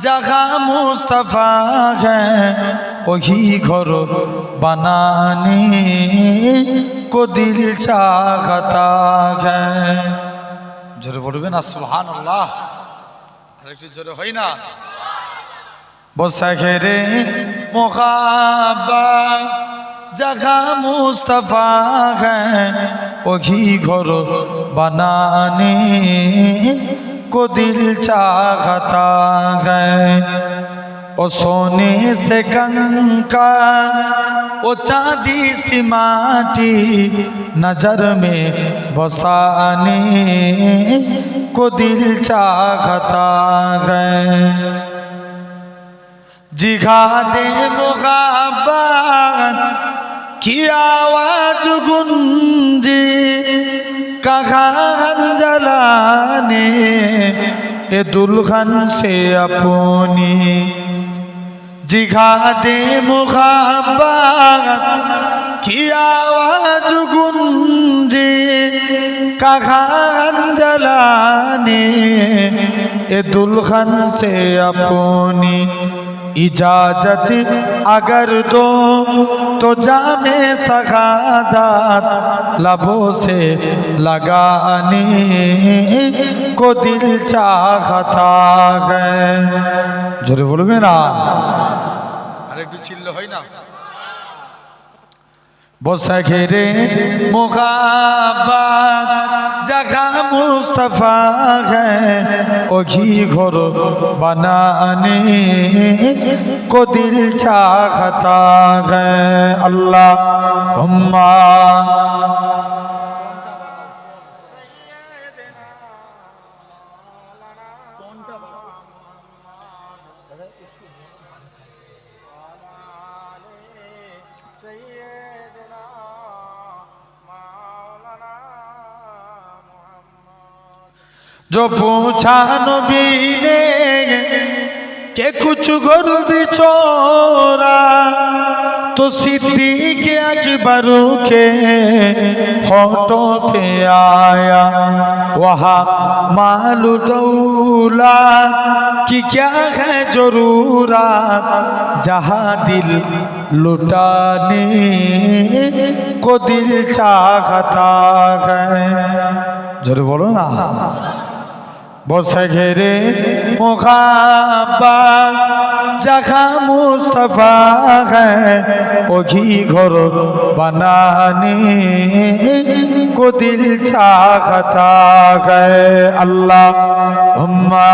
जहाँ मुस्तफ़ा है वही घर बनाने को दिल चाहता है জোরে বলবেন না সুবহান আল্লাহ আরেকটু জোরে হয় না বসাখেরে মোহাবা जगह मुस्तफ़ा है वही घर बनाने को दिल चाहता है ओ सोने से कंकर ओ चांदी सी माटी, नज़र में बसाने को दिल चाहता है जिघा दे मुहाबत की आवाज़ गुंजी। कहान जलाने ए दुल्हन से अपनी जिघा दे मुहाबत की आवाज गुंजी कहान जलाने ए दुल्हन से अपनी इजाजत अगर दो तो जामे सगादात लबों से लगाने को दिल चाहता है জোরে বলবে না আর একটু চিল্ল হয় না বসা ঘেরে মোকাবাদ जगह मुस्तफ़ा है ओझी घोर बनाने को दिल चाहता है अल्लाह जो पूछा नबी ने के कुछ गुर बिचोरा तो सिद्दीक अकबर के होठों पे आया वहाँ मालू दौला कि क्या है जरूरत जहाँ दिल लुटाने को दिल चाहता है जरूर बोलो ना বসঘেরে মোহাবা জাখা মুস্তফা ওঘি ঘর বানানি কদিল চাহতা গে আল্লাহ হুম্মা।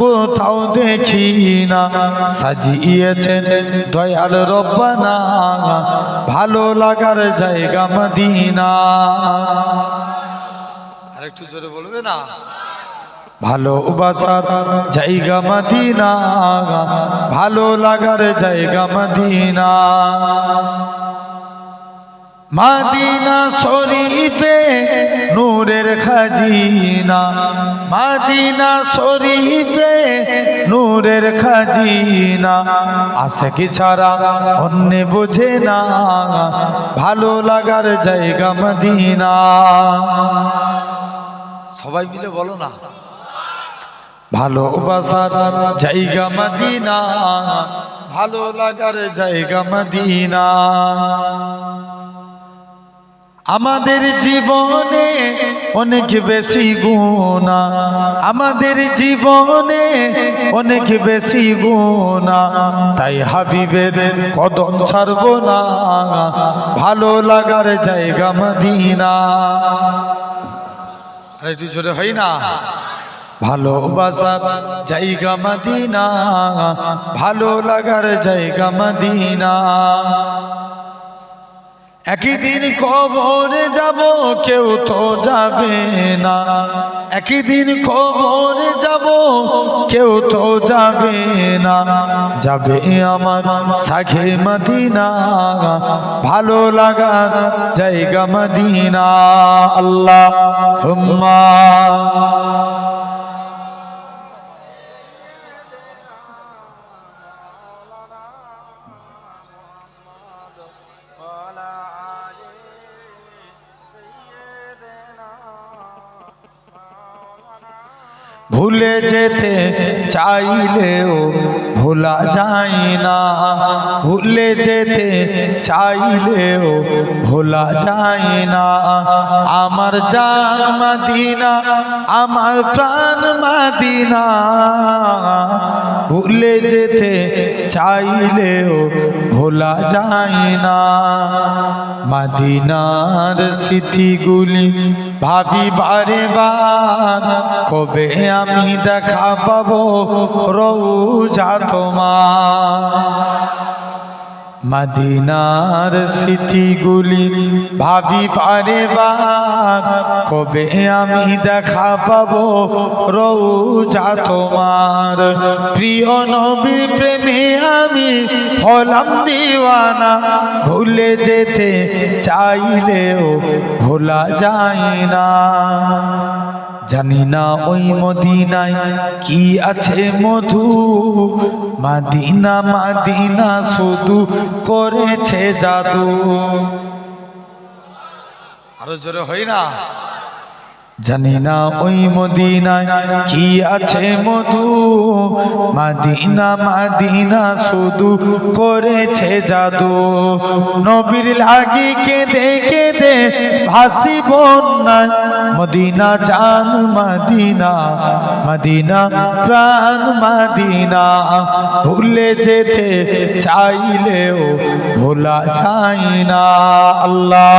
কোথাও দেখি না। সাজিয়েছেন দয়াল রব্বানা, ভালো লাগার জায়গা মদিনা। আরেকটু জোরে বলবে না? ভালোবাসার জায়গা মদিনা, ভালো লাগার জায়গা মদিনা। মাদিনা শরীফে নূরের খাজিনা। মাদিনা শরীফে নূরের খাজিনা। আসে কি ছাড়া অন্য বোঝে না। ভালো লাগার জায়গা মদিনা। সবাই মিলে বলো না। ভালোবাসার জায়গা মদিনা। ভালো লাগার জায়গা মদিনা। আমাদের জীবনে অনেক বেশি গুণা। আমাদের জীবনে অনেক বেশি গুণা। তাই হাবিবের কদম ছাড়ব না। ভালো লাগার জায়গা মদিনা। জোরে হয় না? ভালোবাসার জায়গা মদিনা। ভালো লাগার জায়গা মদিনা। একই দিন কবরে যাব, কেউ তো যাবে না। একই দিন কবরে যাব, কেউ তো যাবে না। যাবে আমার সাখে মদিনা, ভালো লাগার জায়গা মদিনা। আল্লাহ হুম্মা ভুলে যেতে চাইলেও ভোলা যায় না। ভুলে যেতে চাইলেও ভোলা যায় না। আমার জান মাদিনা, আমার প্রাণ মাদিনা। ভুলে যেতে চাইলেও ভোলা যায় না। মাদিনার স্মৃতিগুলি ভাবি বারে বার, কবে আমি দেখা পাবো রৌজা তোমার মদিনার স্মৃতিগুলি ভাবি পারে কবে আমি দেখা পাবো রৌজা তোমার? প্রিয় নবীর প্রেমে আমি হলাম দিওয়ানা, ভুলে যেতে চাইলেও ভোলা যায় না। জানি না ওই মদিনায় কি আছে মধু। মাদিনা মাদিনা শুধু করেছে জাদু। আরও জোরে হই না? জানি না ওই মদিনায় কি আছে মধু। মাদিনা মাদিনা শুধু করেছে জাদু। নবীর লাগি কেঁদে কেঁদে ভাসি বন্যায় মদিনা জান, মাদিনা, মদিনা প্রাণ, মাদিনা ভুলে যেতে চাইলেও ভোলা যায় না। আল্লাহ